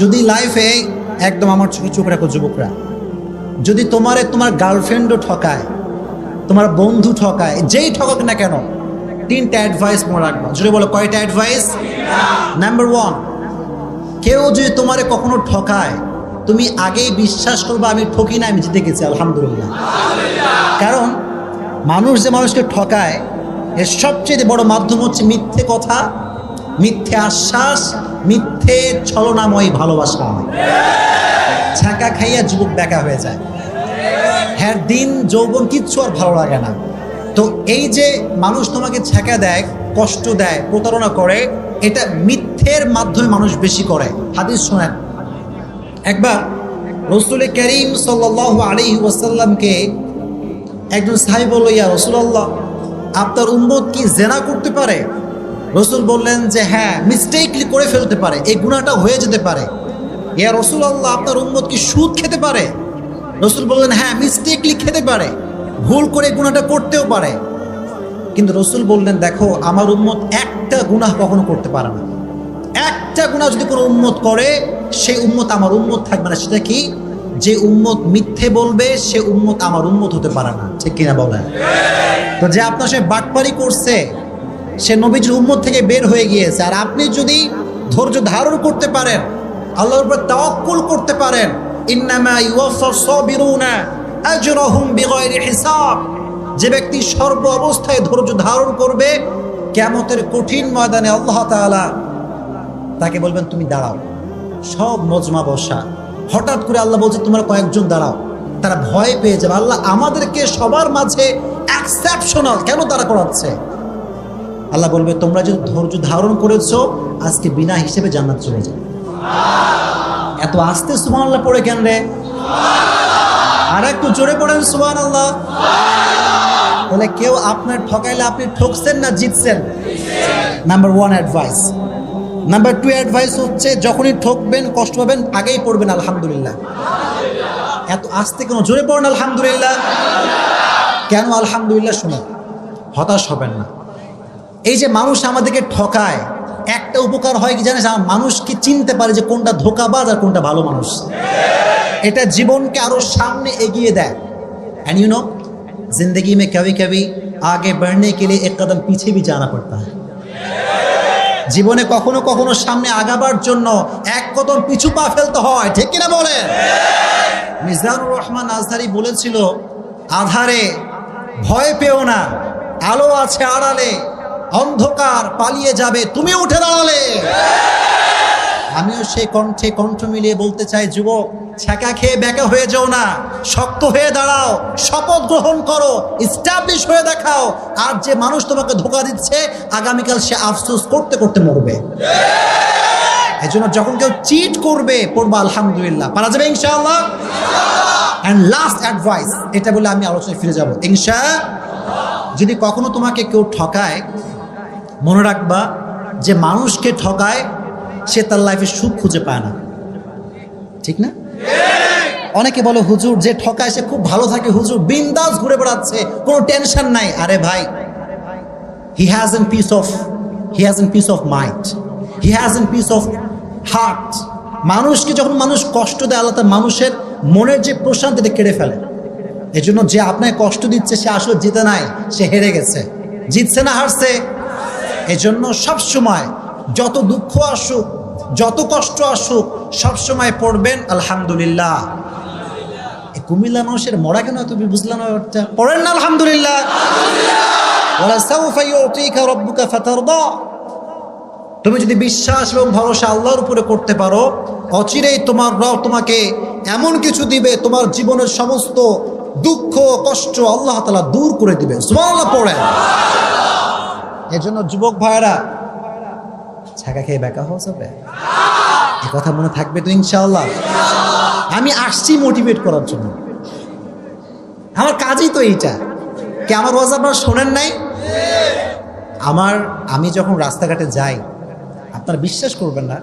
যদি লাইফে একদম আমার চোখে চোখ রাখো যুবকরা, যদি তোমারে তোমার গার্লফ্রেন্ডও ঠকায়, তোমার বন্ধু ঠকায়, যেই ঠকাক না কেন, তিনটা অ্যাডভাইস মনে রাখবা। যদি বলো, কয়টা অ্যাডভাইস নাম্বার ওয়ান কেউ যদি তোমারে কখনো ঠকায়, তুমি আগেই বিশ্বাস করবে, আমি ঠকি না, আমি জিতে গেছি, আলহামদুলিল্লাহ। কারণ মানুষ যে মানুষকে ঠকায়, এর সবচেয়ে বড় মাধ্যম হচ্ছে মিথ্যে কথা মিথ্যে আশ্বাস, মিথ্যে ছলনাময় ভালোবাসা ছাকা খাইয়া যুবক বেকা হয়ে যায়। হ্যাঁ দিন, যৌবন কিচ্ছু আর ভালো লাগে না। তো এই যে মানুষ তোমাকে ছেঁকা দেয়, কষ্ট দেয়, প্রতারণা করে, এটা মিথ্যের মাধ্যমে মানুষ বেশি করে। হাদিস শোনেন। একবার রসুল করিম সাল আলী ওয়াসাল্লামকে একজন সাহেব বলল, ইয়া রসুল্লাহ আপনার উম্মত কি জেনা করতে পারে? রসুল বললেন যে হ্যাঁ মিস্টেকলি করে ফেলতে পারে, এই গুণাটা হয়ে যেতে পারে। ইয়া রসুল্লাহ আপনার উম্মত কি সুদ খেতে পারে? রসুল বললেন হ্যাঁ মিস্টেকলি খেতে পারে, ভুল করে গুণাটা করতেও পারে। কিন্তু রসুল বললেন, দেখো, আমার উম্মত একটা গুনাহ কখনো করতে পারে না। একটা গুনাহ যদি কোনো উম্মত করে, সেই উম্মত আমার উম্মত থাকবে না। সেটা কি? যে উম্মত মিথ্যে বলবে, সে উম্মত আমার উম্মত হতে পারে না। ঠিক কিনা বলেন? তো যে আপনার সে বাটপারি করছে সে নবীজির উম্মত থেকে বের হয়ে গিয়েছে। আর আপনি যদি ধৈর্য ধারণ করতে পারেন, আল্লাহর উপর তাওয়াক্কুল করতে পারেন, ইন্নামা ইউয়াফাস সাবিরুনা আজরাহুম বিগয়রি হিসাব। যে ব্যক্তি সর্ব অবস্থায় ধৈর্য ধারণ করবে কেমতের কঠিন ময়দানে আল্লাহ তাআলা তাকে বলবেন, তুমি দাঁড়াও। সব মজমা বসা। হঠাৎ করে আল্লাহ বলছে, তোমরা কয়েকজন দাঁড়াও। তারা ভয় পেয়ে যাবে। আল্লাহ আমাদেরকে সবার মাঝে এক্সেপশনাল কেন তারা করাচ্ছে? আল্লাহ বলবে, তোমরা যদি ধৈর্য ধারণ করেছ, আজকে বিনা হিসেবে জান্নাত চলে যাবে। এত আস্তে সুমান আল্লাহ পড়ে কেন রে? আর একটু জোরে পড়েন সুমান আল্লাহ তাহলে কেউ আপনার ঠকাইলে আপনি ঠকছেন না জিতছেন? Number one advice number two advice হচ্ছে, যখনই ঠকবেন, কষ্ট পাবেন, আগেই পড়বেন, আলহামদুলিল্লাহ। এত আস্তে কেন জোরে পড়েন, আলহামদুলিল্লাহ? কেন আলহামদুলিল্লাহ শুনে হতাশ হবেন না। এই যে মানুষ আমাদেরকে ঠকায় একটা উপকার হয় কি জানিস আমার মানুষকে চিনতে পারে যে কোনটা ধোকাবাজ আর কোনটা ভালো মানুষ এটা জীবনকে আরো সামনে এগিয়ে দেয় एंड यू नो जिंदगी में कभी कभी आगे बढ़ने के लिए एक कदम पीछे भी जाना पड़ता है জীবনে কখনো কখনো সামনে আগাবার জন্য এক কদম পিছু পা ফেলতে হয় ঠিক কিনা বলে মিজানুর রহমান আজহারি বলেছিল আধারে ভয় পেও না আলো আছে আড়ালে অন্ধকার পালিয়ে যাবে, তুমি উঠে দাঁড়ালে। আমিও সেই কণ্ঠে কণ্ঠ মিলিয়ে বলতে চাই, যুবক, ছ্যাঁকা খেয়ে ব্যাকা হয়ে যাও না, শক্ত হয়ে দাঁড়াও, শপথ গ্রহণ করো ইস্টাবলিশ হয়ে দেখাও, আর যে মানুষ তোমাকে ধোকা দিচ্ছে, আগামীকাল সে আফসোস করতে করতে মরবে। এই জন্য যখন কেউ চিট করবে, পড়বা আলহামদুলিল্লাহ। পারা যাবে ইনশাআল্লাহ? অ্যান্ড লাস্ট অ্যাডভাইস এটা বলে আমি আলোচনায় ফিরে যাব। ইনশা যদি কখনো তোমাকে কেউ ঠকায় মনে রাখবা যে মানুষকে ঠকায় সে তার লাইফে সুখ খুঁজে পায় না। ঠিক না? অনেকে বলে, হুজুর, যে ঠকায় সে খুব ভালো থাকে, হুজুর বিন্দাস ঘুরে বেড়াচ্ছে, কোনো টেনশন নাই। আরে ভাই he has an piece of he has an piece of mind he has an piece of heart মানুষকে যখন মানুষ কষ্ট দেয়, আল্লাহ তার মানুষের মনের যে প্রশান্তিটা কেড়ে ফেলে। এই জন্য যে আপনাকে কষ্ট দিচ্ছে, সে আসলে জিতে নাই, সে হেরে গেছে। জিতছে না, হারছে। এই জন্য সবসময় যত দুঃখ আসুক, যত কষ্ট আসুক, সবসময় পড়বেন, আলহামদুলিল্লাহ। কুমিল্লা মানুষের মরা কেন তুমি বুঝলাম পড়েন না, আলহামদুলিল্লাহ। তুমি যদি বিশ্বাস এবং ভরসা আল্লাহর উপরে করতে পারো, অচিরেই তোমার রব তোমাকে এমন কিছু দিবে, তোমার জীবনের সমস্ত দুঃখ, কষ্ট আল্লাহ তালা দূর করে দিবে সুবহানাল্লাহ, পড়েন। এজন্য যুবক ভাইরা ছাকা খেয়ে বেকা হওয়া যাবে? এ কথা মনে থাকবে তো ইনশাল্লাহ আমি আসছি মোটিভেট করার জন্য। আমার কাজই তো এইটা। কে আমার ওয়াজ আপনারা শোনেন নাই? আমার, আমি যখন রাস্তাঘাটে যাই, আপনারা বিশ্বাস করবেন না